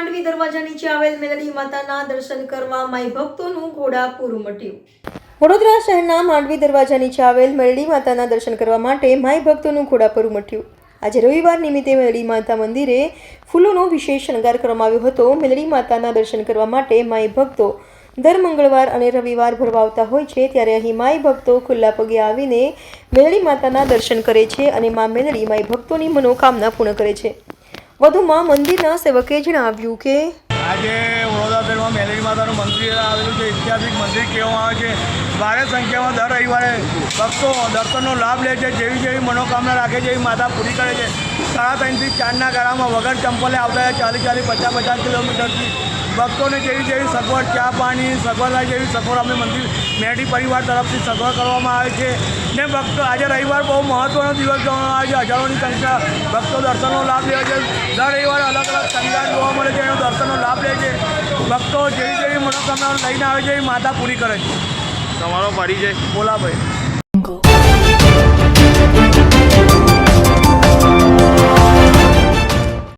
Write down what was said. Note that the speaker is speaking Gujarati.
નીચે આવેલ મેલડી માતાના દર્શન કરવા માઈ ભક્તોનું ઘોડાપૂર મટ્યું વડોદરા શહેરના માંડવી દરવાજા નીચે આવેલ મેલડી માતાના દર્શન કરવા માટે માઈ ભક્તોનું ઘોડાપૂર મટ્યું આજે રવિવાર નિમિત્તે મેલડી માતા મંદિરે ફૂલોનો વિશેષ શણગાર કરવામાં આવ્યો હતો. મેલડી માતાના દર્શન કરવા માટે માઈ ભક્તો દર મંગળવાર અને રવિવાર ભરવાવતા હોય છે, ત્યારે અહીં માય ભક્તો ખુલ્લા પગે આવીને મેલડી માતાના દર્શન કરે છે અને મા મેલડી માઈ ભક્તોની મનોકામના પૂર્ણ કરે છે. વધુમાં મંદિરના સેવકે જણાવ્યું કે આજે વડોદરા શહેરમાં મેલેરી માતાનું મંદિર આવેલું છે. ઐતિહાસિક મંદિર કહેવામાં આવે છે. ભારે સંખ્યામાં દર રવિવારે ભક્તો દર્શનનો લાભ લે છે, જેવી જેવી મનોકામના રાખે છે, એવી માતા પૂરી કરે છે. સાડા ત્રણથી ચારના ગાળામાં વગર ચંપલે આવતા ચાલી ચાલીસ પચાસ પચાસ કિલોમીટરથી. ભક્તોને જેવી જેવી સગવડ, ચા પાણી સગવડતા જેવી સગવડ અમે મંદિર મેઢી પરિવાર તરફથી સગવડ કરવામાં આવે છે. ને ભક્તો આજે રવિવાર બહુ મહત્ત્વનો દિવસ ગણવામાં આવે છે. હજારોની સંખ્યા ભક્તો દર્શનનો લાભ લે છે. દર રવિવારે અલગ અલગ સંખ્યા જોવા મળે છે, એનો દર્શનનો લાભ લે છે. ભક્તો જેવી જેવી મનોકામનાઓ લઈને આવે છે એ માતા પૂરી કરે છે. તમારો પરિચય બોલાભાઈ